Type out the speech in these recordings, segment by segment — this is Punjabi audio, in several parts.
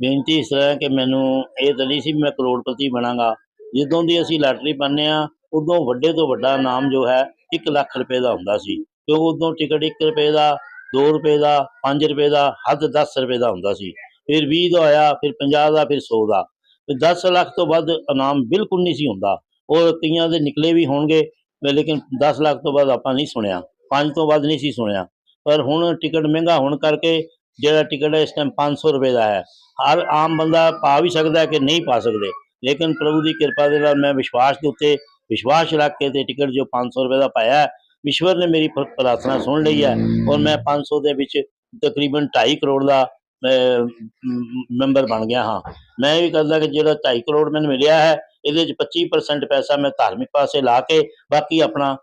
ਬੇਨਤੀ ਇਸ ਤਰ੍ਹਾਂ ਕਿ ਮੈਨੂੰ ਇਹ ਤਾਂ ਨਹੀਂ ਸੀ ਵੀ ਮੈਂ ਕਰੋੜਪਤੀ ਬਣਾਂਗਾ। ਜਦੋਂ ਦੀ ਅਸੀਂ ਲਾਟਰੀ ਪਾਉਂਦੇ ਹਾਂ, ਉਦੋਂ ਵੱਡੇ ਤੋਂ ਵੱਡਾ ਨਾਮ ਜੋ ਹੈ 1 ਲੱਖ ਰੁਪਏ ਦਾ ਹੁੰਦਾ ਸੀ। ਕਿਉਂ ਉਦੋਂ ਟਿਕਟ 1 ਰੁਪਏ ਦਾ 2 ਰੁਪਏ ਦਾ 5 ਰੁਪਏ ਦਾ, ਹੱਦ 10 ਰੁਪਏ ਦਾ ਹੁੰਦਾ ਸੀ। ਫਿਰ 20 ਦਾ ਹੋਇਆ, ਫਿਰ 50 ਦਾ, ਫਿਰ 100 ਦਾ। ਤੇ 10 ਲੱਖ ਤੋਂ ਵੱਧ ਇਨਾਮ ਬਿਲਕੁਲ ਨਹੀਂ ਸੀ ਹੁੰਦਾ। ਉਹ ਕਈਆਂ ਦੇ ਨਿਕਲੇ ਵੀ ਹੋਣਗੇ ਲੇਕਿਨ 10 ਲੱਖ ਤੋਂ ਵੱਧ ਆਪਾਂ ਨਹੀਂ ਸੁਣਿਆ। 5 ਤੋਂ ਵੱਧ ਨਹੀਂ ਸੀ ਸੁਣਿਆ। ਪਰ ਹੁਣ ਟਿਕਟ ਮਹਿੰਗਾ ਹੋਣ ਕਰਕੇ ਜਿਹੜਾ ਟਿਕਟ ਹੈ ਇਸ ਟਾਈਮ 500 ਰੁਪਏ ਦਾ ਹੈ ਹਰ ਆਮ ਬੰਦਾ ਪਾ ਵੀ ਸਕਦਾ ਹੈ ਕਿ ਨਹੀਂ ਪਾ ਸਕਦੇ ਲੇਕਿਨ ਪ੍ਰਭੂ ਦੀ ਕਿਰਪਾ ਦੇ ਨਾਲ ਮੈਂ ਵਿਸ਼ਵਾਸ ਦੇ ਉੱਤੇ ਵਿਸ਼ਵਾਸ ਰੱਖ ਕੇ ਤੇ ਟਿਕਟ ਜੋ 500 ਰੁਪਏ ਦਾ ਪਾਇਆ ਹੈ, ਈਸ਼ਵਰ ਨੇ ਮੇਰੀ ਪ- ਪ੍ਰਾਰਥਨਾ ਸੁਣ ਲਈ ਹੈ ਔਰ ਮੈਂ 500 ਦੇ ਵਿੱਚ ਤਕਰੀਬਨ 2.5 ਕਰੋੜ ਦਾ ਮੈਂਬਰ ਬਣ ਗਿਆ ਹਾਂ ਮੈਂ ਇਹ ਵੀ ਕਰਦਾ ਕਿ ਜਿਹੜਾ 2.5 ਕਰੋੜ ਮੈਨੂੰ ਮਿਲਿਆ ਹੈ ਇਹਦੇ ਵਿੱਚ 25% ਪੈਸਾ ਮੈਂ ਧਾਰਮਿਕ ਪਾਸੇ ਲਾ ਕੇ ਬਾਕੀ ਆਪਣਾ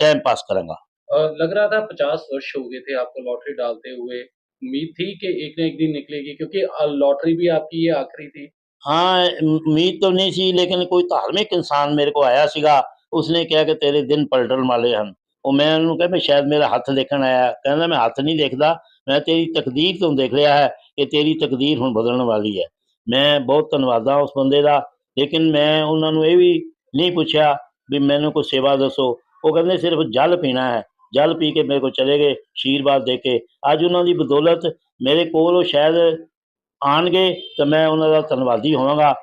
ਟਾਈਮ ਪਾਸ ਕਰਾਂਗਾ अ, लग रहा था पचास वर्ष हो गए थे आपको लॉटरी डालते हुए उम्मीद थी कि एक न एक दिन निकलेगी क्योंकि अ, लॉटरी भी आपकी ये आखिरी थी ਹਾਂ ਉਮ- ਉਮੀਦ ਤਾਂ ਨਹੀਂ ਸੀ ਲੇਕਿਨ ਕੋਈ ਧਾਰਮਿਕ ਇਨਸਾਨ ਮੇਰੇ ਕੋ ਆਇਆ ਸੀਗਾ ਉਸਨੇ ਕਿਹਾ ਕਿ ਤੇਰੇ ਦਿਨ ਪਲਟਣ ਵਾਲੇ ਹਨ ਉਹ ਮੈਂ ਉਹਨੂੰ ਕਿਹਾ ਵੀ ਸ਼ਾਇਦ ਮੇਰਾ ਹੱਥ ਦੇਖਣ ਆਇਆ ਕਹਿੰਦਾ ਮੈਂ ਹੱਥ ਨਹੀਂ ਦੇਖਦਾ ਮੈਂ ਤੇਰੀ ਤਕਦੀਰ ਤੋਂ ਦੇਖ ਰਿਹਾ ਹੈ ਕਿ ਤੇਰੀ ਤਕਦੀਰ ਹੁਣ ਬਦਲਣ ਵਾਲੀ ਹੈ ਮੈਂ ਬਹੁਤ ਧੰਨਵਾਦਾ ਉਸ ਬੰਦੇ ਦਾ ਲੇਕਿਨ ਮੈਂ ਉਹਨਾਂ ਨੂੰ ਇਹ ਵੀ ਨਹੀਂ ਪੁੱਛਿਆ ਵੀ ਮੈਨੂੰ ਕੋਈ ਸੇਵਾ ਦੱਸੋ ਉਹ ਕਹਿੰਦੇ ਸਿਰਫ ਜਲ ਪੀਣਾ ਹੈ ਜਲ ਪੀ ਕੇ ਮੇਰੇ ਕੋਲ ਚਲੇ ਗਏ ਆਸ਼ੀਰਵਾਦ ਦੇ ਕੇ। ਅੱਜ ਉਹਨਾਂ ਦੀ ਬਦੌਲਤ ਮੇਰੇ ਕੋਲ ਉਹ ਸ਼ਾਇਦ ਆਣਗੇ ਤਾਂ ਮੈਂ ਉਹਨਾਂ ਦਾ ਧੰਨਵਾਦੀ ਹੋਵਾਂਗਾ।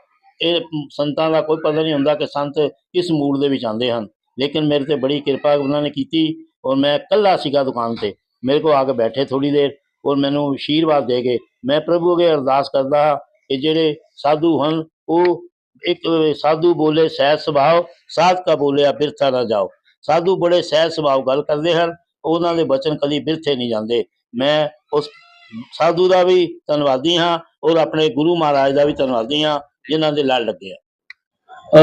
ਇਹ ਸੰਤਾਂ ਦਾ ਕੋਈ ਪਤਾ ਨਹੀਂ ਹੁੰਦਾ ਕਿ ਸੰਤ ਕਿਸ ਮੂਡ ਦੇ ਵਿੱਚ ਆਉਂਦੇ ਹਨ। ਲੇਕਿਨ ਮੇਰੇ ਤੇ ਬੜੀ ਕਿਰਪਾ ਉਹਨਾਂ ਨੇ ਕੀਤੀ ਔਰ ਮੈਂ ਇਕੱਲਾ ਸੀਗਾ ਦੁਕਾਨ ਤੇ। ਮੇਰੇ ਕੋਲ ਆ ਕੇ ਬੈਠੇ ਥੋੜੀ ਦੇਰ ਔਰ ਮੈਨੂੰ ਆਸ਼ੀਰਵਾਦ ਦੇ ਗਏ ਮੈਂ ਪ੍ਰਭੂ ਅੱਗੇ ਅਰਦਾਸ ਕਰਦਾ ਹਾਂ ਕਿ ਜਿਹੜੇ ਸਾਧੂ ਹਨ, ਉਹ ਇੱਕ ਸਾਧੂ ਬੋਲੇ, ਸਹਿਜ ਸੁਭਾਅ ਸਾਧ ਕਾ ਬੋਲਿਆ, ਬਿਰਥਾ ਨਾ ਜਾਓ। ਸਾਧੂ ਬੜੇ ਸਹਿਜ ਸੁਭਾਅ ਗੱਲ ਕਰਦੇ ਹਨ ਉਹਨਾਂ ਦੇ ਬਚਨ ਕਦੀ ਬਿਰਥੇ ਨਹੀਂ ਜਾਂਦੇ ਮੈਂ ਉਸ ਸਾਧੂ ਦਾ ਵੀ ਧੰਨਵਾਦੀ ਹਾਂ ਔਰ ਆਪਣੇ ਗੁਰੂ ਮਹਾਰਾਜ ਦਾ ਵੀ ਧੰਨਵਾਦੀ ਹਾਂ ਜਿਨ੍ਹਾਂ ਦੇ ਲੜ ਲੱਗੇ ਆ अ,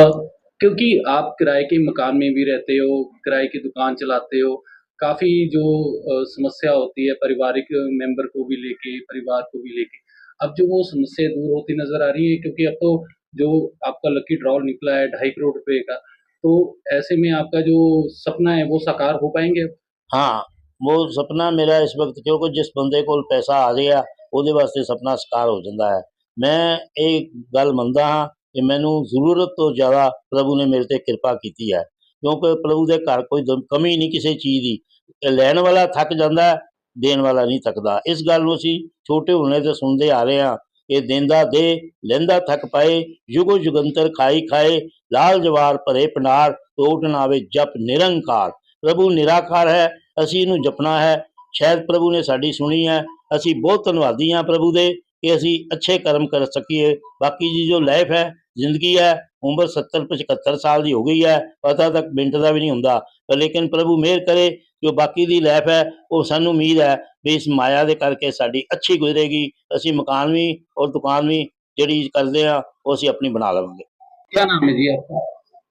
क्योंकि आप किराए के मकान में भी रहते हो किराए की दुकान चलाते हो काफी जो अ, समस्या होती है पारिवारिक मेंबर को भी लेके परिवार को भी लेके अब जो वो समस्या दूर होती नजर आ रही है क्योंकि अब तो जो आपका लकी ड्रॉ निकला है ढाई करोड़ रुपए का तो ऐसे में आपका जो सपना है वो साकार हो पाएंगे ਹਾਂ ਉਹ ਸੁਪਨਾ ਮੇਰਾ ਇਸ ਵਕਤ ਕਿਉਂਕਿ ਜਿਸ ਬੰਦੇ ਕੋਲ ਪੈਸਾ ਆ ਗਿਆ ਉਹਦੇ ਵਾਸਤੇ ਸੁਪਨਾ ਸਾਕਾਰ ਹੋ ਜਾਂਦਾ ਹੈ ਮੈਂ ਇਹ ਗੱਲ ਮੰਨਦਾ ਹਾਂ ਕਿ ਮੈਨੂੰ ਜ਼ਰੂਰਤ ਤੋਂ ਜ਼ਿਆਦਾ ਪ੍ਰਭੂ ਨੇ ਮੇਰੇ ਤੇ ਕਿਰਪਾ ਕੀਤੀ ਹੈ ਕਿਉਂਕਿ ਪ੍ਰਭੂ ਦੇ ਘਰ ਕੋਈ ਦਮ- ਕਮੀ ਨਹੀਂ ਕਿਸੇ ਚੀਜ਼ ਦੀ ਇਹ ਲੈਣ ਵਾਲਾ ਥੱਕ ਜਾਂਦਾ ਹੈ ਦੇਣ ਵਾਲਾ ਨਹੀਂ ਥੱਕਦਾ ਇਸ ਗੱਲ ਨੂੰ ਅਸੀਂ ਛੋਟੇ ਹੁੰਦੇ ਤੋਂ ਸੁਣਦੇ ਆ ਰਹੇ ਹਾਂ ਇਹ ਦਿੰਦਾ ਦੇ, ਲੈਂਦਾ ਥੱਕ ਪਾਏ, ਯੁਗੋ ਯੁਗੰਤਰ ਖਾਈ ਖਾਏ, ਲਾਲ ਜਵਾਰ ਭਰੇ ਪਨਾਰ ਟੋਟ ਨਾਵੇ ਜਪ ਨਿਰੰਕਾਰ। ਪ੍ਰਭੂ ਨਿਰਾਕਾਰ ਹੈ, ਅਸੀਂ ਇਹਨੂੰ ਜਪਣਾ ਹੈ। ਸ਼ਾਇਦ ਪ੍ਰਭੂ ਨੇ ਸਾਡੀ ਸੁਣੀ ਹੈ, ਅਸੀਂ ਬਹੁਤ ਧੰਨਵਾਦੀ ਹਾਂ ਪ੍ਰਭੂ ਦੇ ਕਿ ਅਸੀਂ ਅੱਛੇ ਕਰਮ ਕਰ ਸਕੀਏ। ਬਾਕੀ ਦੀ ਜੋ ਲਾਈਫ ਹੈ, ਜ਼ਿੰਦਗੀ ਹੈ, ਉਮਰ 70 75 ਸਾਲ ਦੀ ਹੋ ਗਈ ਹੈ, ਪਤਾ ਤੱਕ ਮਿੰਟ ਦਾ ਵੀ ਨਹੀਂ ਹੁੰਦਾ। ਪਰ ਲੇਕਿਨ ਪ੍ਰਭੂ ਮਿਹਰ ਕਰੇ ਜੋ ਬਾਕੀ ਦੀ ਲਾਈਫ ਹੈ, ਉਹ ਸਾਨੂੰ ਉਮੀਦ ਹੈ ਵੀ ਇਸ ਮਾਇਆ ਦੇ ਕਰਕੇ ਸਾਡੀ ਅੱਛੀ ਗੁਜ਼ਰੇਗੀ ਅਸੀਂ ਮਕਾਨ ਵੀ ਔਰ ਦੁਕਾਨ ਵੀ ਜਿਹੜੀ ਕਰਦੇ ਆ ਉਹ ਅਸੀਂ ਆਪਣੀ ਬਣਾ ਲਵਾਂਗੇ क्या नाम है जी आपका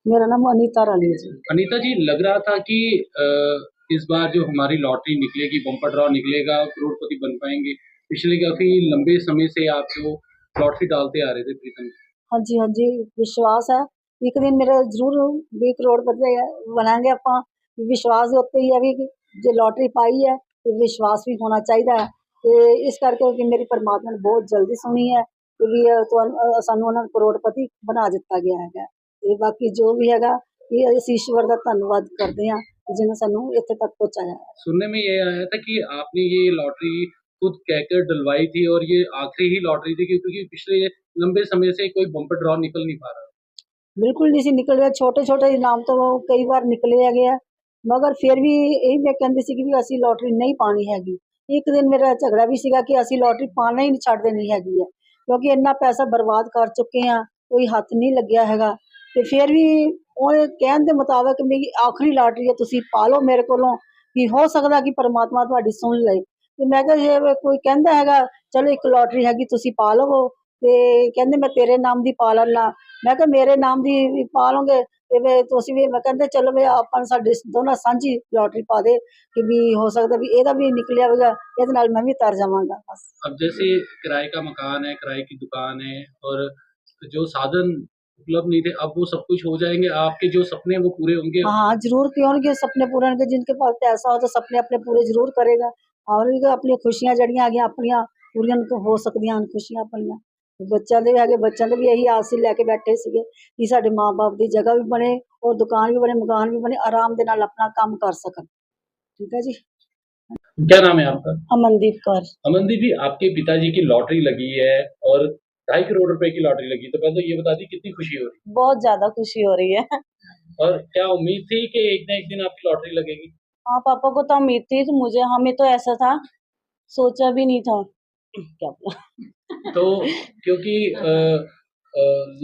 मेरा नाम अनीता रानी है जी अनीता जी लग रहा था कि अ, इस बार जो हमारी लॉटरी निकलेगी बम्पर ड्रॉ निकलेगा करोड़पति बन पाएंगे पिछले काफी लंबे समय से आप जो लॉटरी डालते आ रहे थे प्रीतम हाँ जी हाँ जी विश्वास है ਇੱਕ ਦਿਨ ਮੇਰਾ ਜ਼ਰੂਰ 20 ਕਰੋੜ ਵਧੇ ਬਣਾਂਗੇ ਆਪਾਂ ਵਿਸ਼ਵਾਸ ਦੇ ਉੱਤੇ ਹੀ ਹੈ ਵੀ ਕਿ ਜੇ ਲੋਟਰੀ ਪਾਈ ਹੈ ਤੇ ਵਿਸ਼ਵਾਸ ਵੀ ਹੋਣਾ ਚਾਹੀਦਾ ਹੈ ਤੇ ਇਸ ਕਰਕੇ ਕਿ ਮੇਰੀ ਪਰਮਾਤਮਾ ਨੇ ਬਹੁਤ ਜਲਦੀ ਸੁਣੀ ਹੈ ਕਿ ਵੀ ਇਹ ਤੁਹਾਨੂੰ ਅਹ ਸਾਨੂੰ ਉਹਨਾਂ ਨੂੰ ਕਰੋੜਪਤੀ ਬਣਾ ਦਿੱਤਾ ਗਿਆ ਹੈਗਾ ਤੇ ਬਾਕੀ ਜੋ ਵੀ ਹੈਗਾ ਇਹ ਅਸੀਂ ਈਸ਼ਵਰ ਦਾ ਧੰਨਵਾਦ ਕਰਦੇ ਹਾਂ ਕਿ ਜਿਹਨੇ ਸਾਨੂੰ ਇੱਥੇ ਤੱਕ ਪਹੁੰਚਾਇਆ ਹੈ सुनने में ये आया था कि आपने ये लॉटरी खुद कहकर डलवाई थी और ये आखिरी ही लॉटरी थी क्योंकि पिछले लंबे समय से कोई बम्पर ड्रॉ निकल नहीं पा रहा ਬਿਲਕੁਲ ਨਹੀਂ ਸੀ ਨਿਕਲ ਰਿਹਾ ਛੋਟੇ ਛੋਟੇ ਇਨਾਮ ਤੋਂ ਕਈ ਵਾਰ ਨਿਕਲੇ ਹੈਗੇ ਆ ਮਗਰ ਫਿਰ ਵੀ ਇਹ ਮੈਂ ਕਹਿੰਦੀ ਸੀ ਕਿ ਵੀ ਅਸੀਂ ਲੋਟਰੀ ਨਹੀਂ ਪਾਣੀ ਹੈਗੀ। ਇੱਕ ਦਿਨ ਮੇਰਾ ਝਗੜਾ ਵੀ ਸੀਗਾ ਕਿ ਅਸੀਂ ਲੋਟਰੀ ਪਾਣਾ ਹੀ ਨਹੀਂ ਛੱਡ ਦੇਣੀ ਹੈਗੀ ਹੈ। ਕਿਉਂਕਿ ਇੰਨਾ ਪੈਸਾ ਬਰਬਾਦ ਕਰ ਚੁੱਕੇ ਆ ਕੋਈ ਹੱਥ ਨਹੀਂ ਲੱਗਿਆ ਹੈਗਾ। ਤੇ ਫਿਰ ਵੀ ਉਹ ਕਹਿਣ ਦੇ ਮੁਤਾਬਕ ਮੇਰੀ ਆਖਰੀ ਲਾਟਰੀ ਹੈ, ਤੁਸੀਂ ਪਾ ਲਓ ਮੇਰੇ ਕੋਲੋਂ, ਕਿ ਹੋ ਸਕਦਾ ਕਿ ਪਰਮਾਤਮਾ ਤੁਹਾਡੀ ਸੁਣ ਲਏ। ਤੇ ਮੈਂ ਕਿਹਾ ਜੇ ਕੋਈ ਕਹਿੰਦਾ ਹੈਗਾ, ਚਲੋ ਇੱਕ ਲੋਟਰੀ ਹੈਗੀ, ਤੁਸੀਂ ਪਾ ਲਵੋ। ਤੇ ਕਹਿੰਦੇ ਮੈਂ ਤੇਰੇ ਨਾਮ ਦੀ ਪਾ ਲੈਣਾ ਮੈਂ ਕਿਹਾ ਮੇਰੇ ਨਾਮ ਦੀ ਵੀ ਪਾ ਲਓਗੇ ਤੇ ਵੀ ਤੁਸੀਂ ਵੀ ਮੈਂ ਕਹਿੰਦੇ ਚਲੋ ਵੀ ਆਪਾਂ ਸਾਡੇ ਦੋਨਾਂ ਸਾਂਝੀ ਲੋਟਰੀ ਪਾ ਦੇ ਕਿ ਵੀ ਹੋ ਸਕਦਾ ਵੀ ਇਹਦਾ ਵੀ ਨਿਕਲਿਆ ਹੋਵੇਗਾ ਇਹਦੇ ਨਾਲ ਮੈਂ ਵੀ ਤਰ ਜਾਵਾਂਗਾ ਬਸ अब जैसे किराए का मकान है किराए की दुकान है और जो साधन उपलब्ध नहीं थे अब वो सब कुछ हो जाएंगे आपके जो सपने हैं वो पूरे होंगे हाँ जरूर क्यों उनके सपने पूरे होंगे जिनके पास पैसा हो तो सपने अपने पूरे जरूर करेगा और भी अपनी खुशियां जड़ियां आ गई अपनियां पूरियां तो हो सकदियां ਹਨ ਖੁਸ਼ੀਆਂ ਆਪਣੀਆਂ ਬੱਚਿਆਂ ਦੇ ਵੀ ਹੈਗੇ ਬੱਚਿਆਂ ਦੇ ਵੀ ਇਹੀ ਆਸ ਹੀ ਲੈ ਕੇ ਬੈਠੇ ਸੀਗੇ ਕਿ ਸਾਡੇ ਮਾਪੇ ਦੀ ਜਗ੍ਹਾ ਵੀ ਬਣੇ ਔਰ ਦੁਕਾਨ ਵੀ ਬਣੇ ਮਕਾਨ ਵੀ ਬਣੇ ਆਰਾਮ ਦੇ ਨਾਲ ਆਪਣਾ ਕੰਮ ਕਰ ਸਕਣ ਠੀਕ ਹੈ ਜੀ क्या नाम है आपका ਅਮਨਦੀਪ ਕੌਰ अमनदीप जी आपके पिताजी की लॉटरी लगी है और ढाई करोड़ रुपए की लॉटरी लगी तो पहले तो ये बता दी कितनी खुशी हो रही बहुत ज्यादा खुशी हो रही है है और क्या उम्मीद थी कि एक ना एक दिन आपकी लॉटरी लगेगी हाँ पापा को तो उम्मीद थी तो मुझे हमें तो ऐसा था सोचा भी नहीं था क्या बोला तो क्योंकि हाँ, हाँ।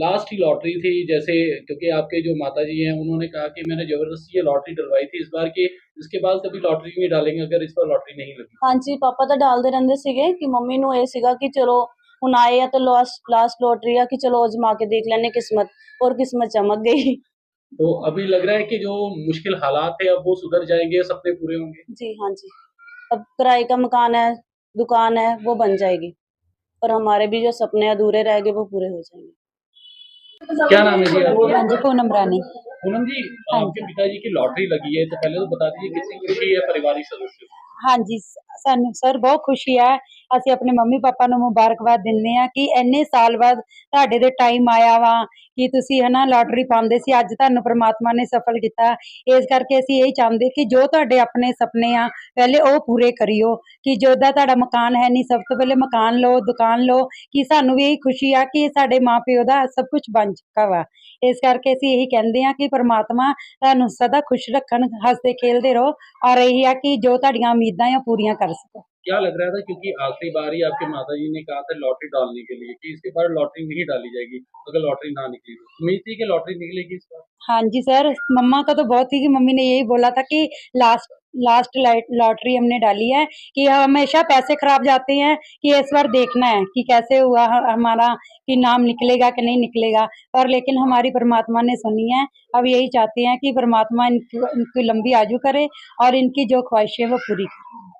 लास्ट ही। लॉटरी थी जैसे क्योंकि आपके जो माता जी हैं उन्होंने कहा कि मैंने ज़बरदस्ती ये लॉटरी डलवाई थी इस बार की इसके बाद कभी लॉटरी नहीं डालेंगे अगर इस बार लॉटरी नहीं लगी। हाँ जी पापा तो डालते रहते ਸੀਗੇ कि मम्मी ਨੂੰ ਇਹ ਸੀਗਾ ਕਿ ਚਲੋ ਹੁਣ ਆਏ ਆ ਤਾਂ लास्ट ਲਾਸਟ ਲੋਟਰੀ ਆ ਕਿ ਚਲੋ ਅਜਮਾ ਕੇ ਦੇਖ ਲੈਣੇ ਕਿਸਮਤ ਔਰ ਕਿਸਮਤ ਚਮਕ ਗਈ तो अभी लग रहा है कि जो मुश्किल हालात है अब वो सुधर जाएँगे सपने पूरे होंगे। जी हाँ जी। अब किराए का मकान है दुकान है वो बन जाएगी। और हमारे भी जो सपने अधूरे रह गए वो पूरे हो जाएंगे क्या नाम है जी आपका हाँ जी पूनम रानी पूनम जी आपके पिताजी की लॉटरी लगी है तो पहले तो बता दीजिए कितनी खुशी है पारिवारिक सदस्यों को ਹਾਂਜੀ ਸ- ਸਾਨੂੰ ਸਰ ਬਹੁਤ ਖੁਸ਼ੀ ਹੈ ਅਸੀਂ ਆਪਣੇ ਮੰਮੀ ਪਾਪਾ ਨੂੰ ਮੁਬਾਰਕਬਾਦ ਦਿੰਦੇ ਆ ਕਿ ਇੰਨੇ ਸਾਲ ਬਾਅਦ ਤੁਹਾਡੇ ਦੇ ਟਾਈਮ ਆਇਆ ਵਾ ਕਿ ਤੁਸੀਂ ਹਨਾ ਲਾਟਰੀ ਪਾਉਂਦੇ ਸੀ, ਅੱਜ ਤੁਹਾਨੂੰ ਪ੍ਰਮਾਤਮਾ ਨੇ ਸਫਲ ਕੀਤਾ। ਇਸ ਕਰਕੇ ਅਸੀਂ ਇਹ ਚਾਹੁੰਦੇ ਕਿ ਜੋ ਤੁਹਾਡੇ ਆਪਣੇ ਸੁਪਨੇ ਆ, ਪਹਿਲੇ ਉਹ ਪੂਰੇ ਕਰਿਓ ਕਿ ਜਿਹਦਾ ਤੁਹਾਡਾ ਮਕਾਨ ਹੈ ਨਹੀਂ ਸਭ ਤੋਂ ਪਹਿਲੇ ਮਕਾਨ ਲਓ, ਦੁਕਾਨ ਲਓ, ਕਿ ਸਾਨੂੰ ਵੀ ਇਹ ਖੁਸ਼ੀ ਆ ਕਿ ਸਾਡੇ ਮਾਪਿਓ ਦਾ ਸਭ ਕੁਝ ਬਣ ਚੁੱਕਾ ਵਾ। ਇਸ ਕਰਕੇ ਅਸੀਂ ਇਹੀ ਕਹਿੰਦੇ ਆ ਕਿ ਪ੍ਰਮਾਤਮਾ ਤੁਹਾਨੂੰ ਸਦਾ ਖੁਸ਼ ਰੱਖਣ, ਹੱਸਦੇ ਖੇਲਦੇ ਰਹੋ ਔਰ ਇਹੀ ਆ ਕਿ ਜੋ ਤੁਹਾਡੀਆਂ ਉਮੀਦਾਂ ਆ ਪੂਰੀਆਂ ਕਰ ਸਕੋ। क्या लग रहा था? क्योंकि आखिरी बार ही आपके माता जी ने कहा था लॉटरी डालने के लिए कि इसके बाद लॉटरी नहीं डाली जाएगी अगर लॉटरी ना निकली तो। उम्मीद थी कि लॉटरी निकलेगी इस बार? हाँ जी सर मम्मा का तो बहुत ही कि मम्मी ने यही बोला था कि लास्ट लास्ट लॉटरी हमने डाली है कि हमेशा पैसे खराब जाते हैं कि इस बार देखना है कि कैसे हुआ हमारा कि नाम निकलेगा कि नहीं निकलेगा। पर लेकिन हमारी परमात्मा ने सुनी है। अब यही चाहते हैं कि परमात्मा इनकी, इनकी लंबी आजू करे और इनकी जो ख्वाहिशें वो पूरी करे।